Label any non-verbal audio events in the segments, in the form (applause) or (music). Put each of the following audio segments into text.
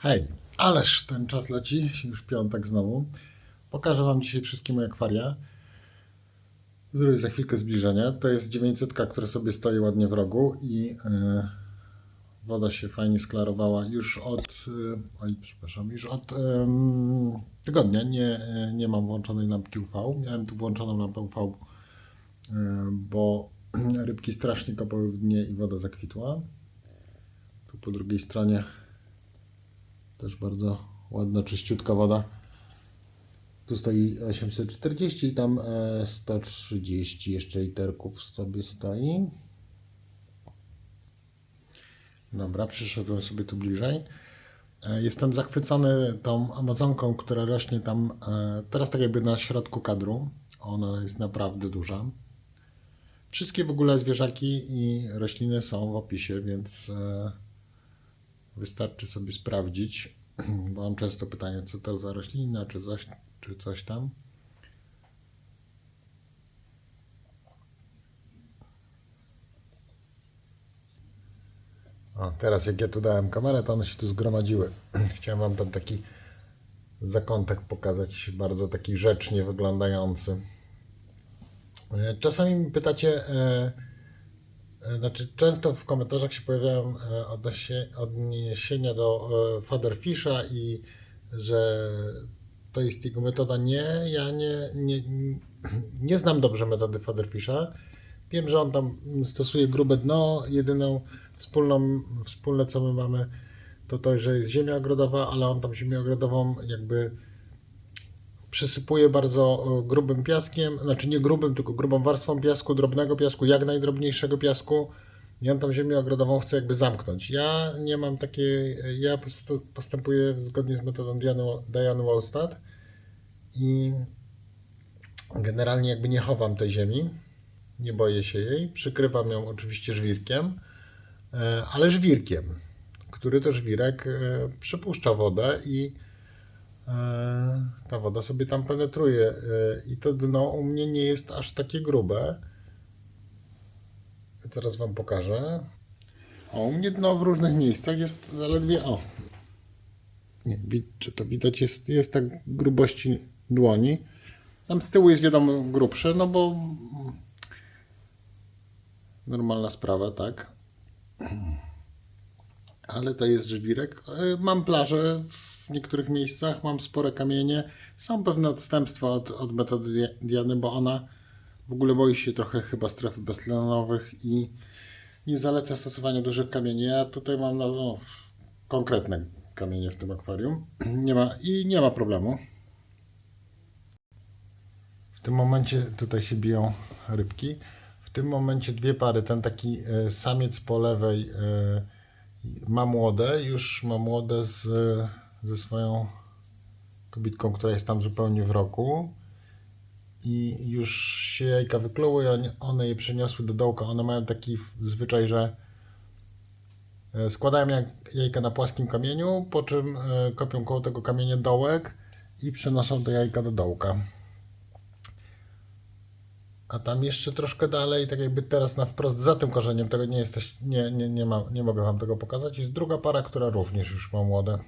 Hej, ależ ten czas leci, już piątek znowu. Pokażę Wam dzisiaj wszystkie moje akwaria. Zrobię za chwilkę zbliżenie. To jest 900, która sobie stoi ładnie w rogu i e, woda się fajnie sklarowała już od, e, oj, przepraszam, już od em, tygodnia. Nie, e, nie mam włączonej lampki UV. Miałem tu włączoną lampę UV, e, bo (clears throat) rybki strasznie kopały w dnie i woda zakwitła. Tu po drugiej stronie też bardzo ładna, czyściutka woda. Tu stoi 840 i tam e, 130 jeszcze literków sobie stoi. Dobra, przyszedłem sobie tu bliżej. E, Jestem zachwycony tą Amazonką, która rośnie tam e, teraz tak jakby na środku kadru. Ona jest naprawdę duża. Wszystkie w ogóle zwierzaki i rośliny są w opisie, więc e, Wystarczy sobie sprawdzić, (clears throat) bo mam często pytanie, co to za roślina, czy coś, czy coś tam. O, teraz jak ja tu dałem kamerę, to one się tu zgromadziły. (clears throat) Chciałem wam tam taki zakątek pokazać, bardzo taki rzecznie wyglądający. E, Czasami mi pytacie, E, Znaczy, często w komentarzach się pojawiają e, odniesienia do e, Fatherfisha i że to jest jego metoda. Nie, ja nie, nie, nie znam dobrze metody Fatherfisha. Wiem, że on tam stosuje grube dno. Jedyną wspólną, wspólne, co my mamy, to to, że jest ziemia ogrodowa, ale on tam ziemię ogrodową jakby przysypuje bardzo e, grubym piaskiem, znaczy nie grubym, tylko grubą warstwą piasku, drobnego piasku, jak najdrobniejszego piasku on tam ziemię ogrodową chce jakby zamknąć. Ja nie mam takiej, ja post- postępuję zgodnie z metodą Diany Wallstadt i generalnie jakby nie chowam tej ziemi, nie boję się jej, przykrywam ją oczywiście żwirkiem, e, ale żwirkiem, który to żwirek e, przepuszcza wodę i E, ta woda sobie tam penetruje e, i to dno u mnie nie jest aż takie grube. Teraz Wam pokażę. O, u mnie dno w różnych miejscach jest zaledwie, o, nie, czy to widać, jest, jest tak grubości dłoni. Tam z tyłu jest wiadomo grubsze, no bo normalna sprawa, tak. (clears throat) Ale to jest żwirek. E, Mam plażę w niektórych miejscach, mam spore kamienie. Są pewne odstępstwa od, od metody Dia- Diany, bo ona w ogóle boi się trochę chyba stref beztlenowych i nie zaleca stosowania dużych kamieni. Ja tutaj mam no, no, konkretne kamienie w tym akwarium. (clears throat) Nie ma, I nie ma problemu. W tym momencie tutaj się biją rybki. W tym momencie dwie pary. Ten taki e, samiec po lewej e, ma młode, już ma młode z, ze swoją kobitką, która jest tam zupełnie w roku. I już się jajka wykluły, one- je przeniosły do dołka. One mają taki zwyczaj, że e, składają jajka na płaskim kamieniu, po czym e, kopią koło tego kamienia dołek i przenoszą te jajka do dołka. A tam jeszcze troszkę dalej, tak jakby teraz na wprost za tym korzeniem, tego nie jesteś, nie, nie, nie, ma, nie mogę Wam tego pokazać. Jest druga para, która również już ma młode.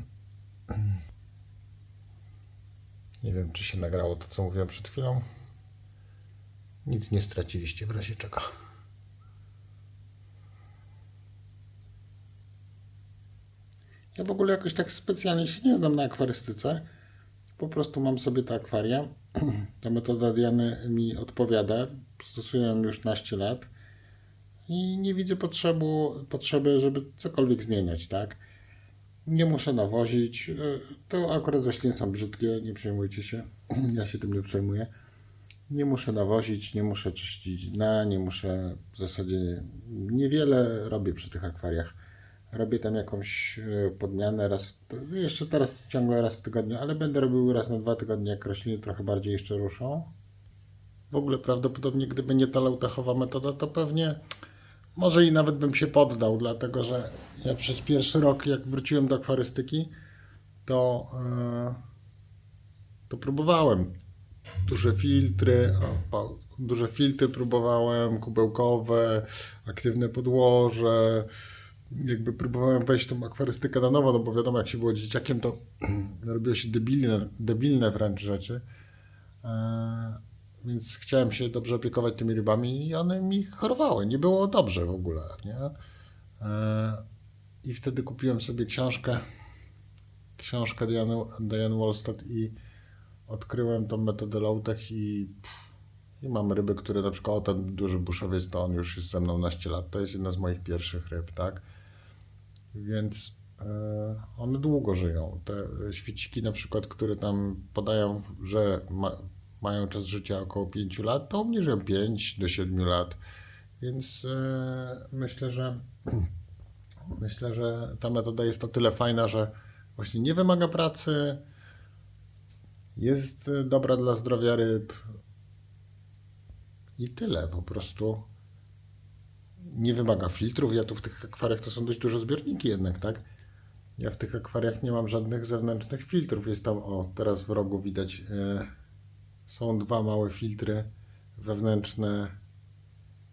Nie wiem, czy się nagrało to, co mówiłem przed chwilą. Nic nie straciliście w razie czego. Ja w ogóle jakoś tak specjalnie się nie znam na akwarystyce. Po prostu mam sobie te akwaria. (clears throat) Ta metoda Diany mi odpowiada. Stosuję ją już naście lat. I nie widzę potrzebu, potrzeby, żeby cokolwiek zmieniać, tak? Nie muszę nawozić. Y, To akurat rośliny są brzydkie, nie przejmujcie się. (clears throat) Ja się tym nie przejmuję. Nie muszę nawozić, nie muszę czyścić dna, nie muszę w zasadzie niewiele robię przy tych akwariach. Robię tam jakąś e, podmianę raz, jeszcze teraz ciągle raz w tygodniu, ale będę robił raz na dwa tygodnie, jak rośliny trochę bardziej jeszcze ruszą. W ogóle prawdopodobnie, gdyby nie ta leutachowa metoda, to pewnie może i nawet bym się poddał, dlatego że ja przez pierwszy rok, jak wróciłem do akwarystyki, to, e, to próbowałem duże filtry, duże filtry próbowałem, kubełkowe, aktywne podłoże, jakby próbowałem wejść tą akwarystykę na nowo, no bo wiadomo, jak się było dzieciakiem, to (clears throat) robiło się debilne, debilne wręcz rzeczy. Więc chciałem się dobrze opiekować tymi rybami i one mi chorowały. Nie było dobrze w ogóle, nie? E, I wtedy kupiłem sobie książkę, książkę Diany, Diane Wallstead i odkryłem tą metodę low-tech i, i mam ryby, które na przykład, o ten duży buszowiec, to on już jest ze mną naście lat. To jest jedna z moich pierwszych ryb, tak? Więc e, one długo żyją. Te świeciki na przykład, które tam podają, że ma, mają czas życia około 5 lat, to żyją 5 do 7 lat. Więc e, myślę, że (clears throat) myślę, że ta metoda jest o tyle fajna, że właśnie nie wymaga pracy, jest e, dobra dla zdrowia ryb i tyle po prostu. Nie wymaga filtrów. Ja tu w tych akwariach to są dość duże zbiorniki jednak, tak? Ja w tych akwariach nie mam żadnych zewnętrznych filtrów. Jest tam, o, teraz w rogu widać, e, są dwa małe filtry wewnętrzne.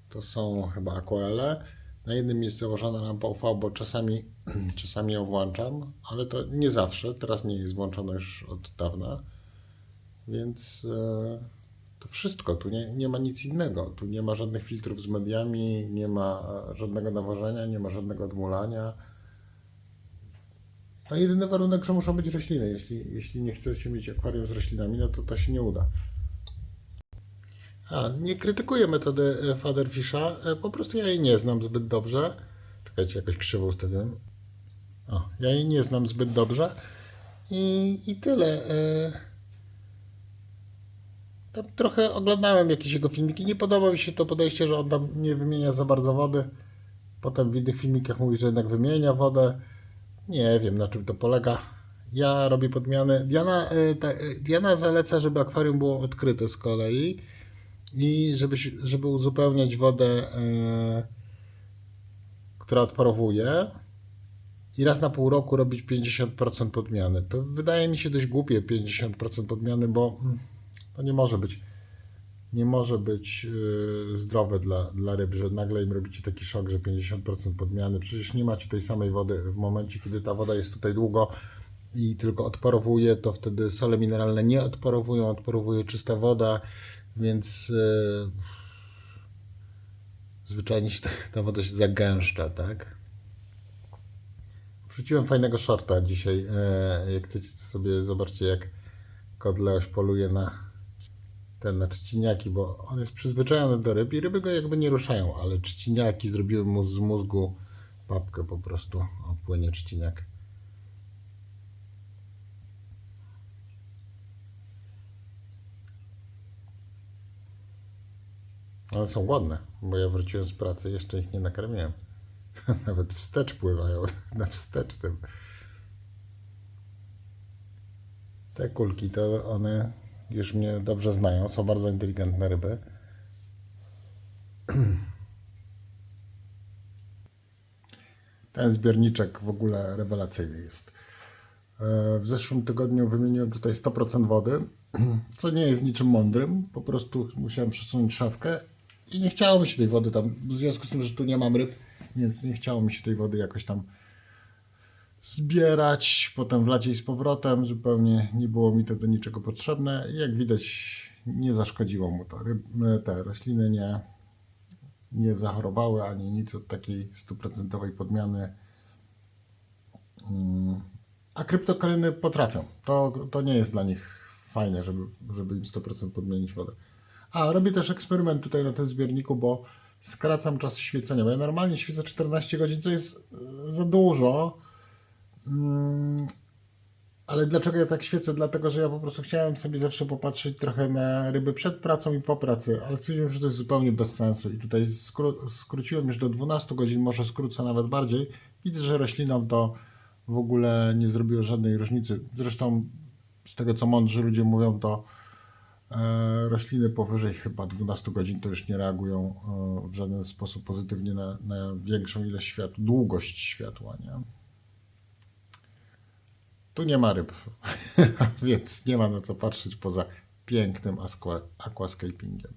To są chyba aquele. Na jednym jest założona lampa UV, bo czasami, (clears throat) czasami ją włączam, ale to nie zawsze. Teraz nie jest włączona już od dawna. Więc e, to wszystko. Tu nie, nie ma nic innego. Tu nie ma żadnych filtrów z mediami, nie ma e, żadnego nawożenia, nie ma żadnego odmulania. A jedyny warunek, że muszą być rośliny. Jeśli, jeśli nie chce się mieć akwarium z roślinami, no to to się nie uda. A, nie krytykuję metody e, Fatherfisha, e, po prostu ja jej nie znam zbyt dobrze. Czekajcie, jakoś krzywo ustawiłem. O, ja jej nie znam zbyt dobrze. I, i tyle. e. Tam trochę oglądałem jakieś jego filmiki. Nie podoba mi się to podejście, że on tam nie wymienia za bardzo wody. Potem w innych filmikach mówi, że jednak wymienia wodę. Nie wiem na czym to polega. Ja robię podmiany. Diana, e, ta, e, Diana zaleca, żeby akwarium było odkryte z kolei i żeby, żeby uzupełniać wodę, e, która odparowuje i raz na pół roku robić 50% podmiany. To wydaje mi się dość głupie 50% podmiany, bo mm, to nie może być nie może być e, zdrowe dla, dla ryb, że nagle im robicie taki szok, że 50% podmiany. Przecież nie macie tej samej wody w momencie, kiedy ta woda jest tutaj długo i tylko odparowuje, to wtedy sole mineralne nie odparowują, odparowuje czysta woda, więc e, zwyczajnie się ta, ta woda się zagęszcza, tak? Wrzuciłem fajnego shorta dzisiaj. E, jak chcecie to sobie zobaczcie, jak kot Leoś poluje na ten na trzciniaki, bo on jest przyzwyczajony do ryb i ryby go jakby nie ruszają, ale trzciniaki zrobiły mu z mózgu papkę po prostu. O, płynie trzciniak. One są głodne, bo ja wróciłem z pracy, jeszcze ich nie nakarmiłem. (laughs) Nawet wstecz pływają, (laughs) na wstecznym. Te kulki to one już mnie dobrze znają, są bardzo inteligentne ryby. (clears throat) Ten zbiorniczek w ogóle rewelacyjny jest. E, W zeszłym tygodniu wymieniłem tutaj 100% wody, (clears throat) co nie jest niczym mądrym. Po prostu musiałem przesunąć szafkę i nie chciało mi się tej wody tam, w związku z tym, że tu nie mam ryb, więc nie chciało mi się tej wody jakoś tam zbierać, potem wlać jej z powrotem. Zupełnie nie było mi to do niczego potrzebne. Jak widać, nie zaszkodziło mu to. Ryb, te rośliny nie, nie zachorowały ani nic od takiej stuprocentowej podmiany. Mm, A kryptokaliny potrafią. To, to nie jest dla nich fajne, żeby, żeby im 100% podmienić wodę. A robię też eksperyment tutaj na tym zbiorniku, bo skracam czas świecenia. Bo ja normalnie świecę 14 godzin, co jest e, za dużo. Mm, Ale dlaczego ja tak świecę? Dlatego, że ja po prostu chciałem sobie zawsze popatrzeć trochę na ryby przed pracą i po pracy, ale stwierdziłem, że to jest zupełnie bez sensu i tutaj skró- skróciłem już do 12 godzin, może skrócę nawet bardziej. Widzę, że roślinom to w ogóle nie zrobiło żadnej różnicy. Zresztą z tego, co mądrzy ludzie mówią, to e, rośliny powyżej chyba 12 godzin to już nie reagują e, w żaden sposób pozytywnie na, na większą ilość światła, długość światła, nie? Tu nie ma ryb, (laughs) więc nie ma na co patrzeć poza pięknym aqua, aquascapingiem.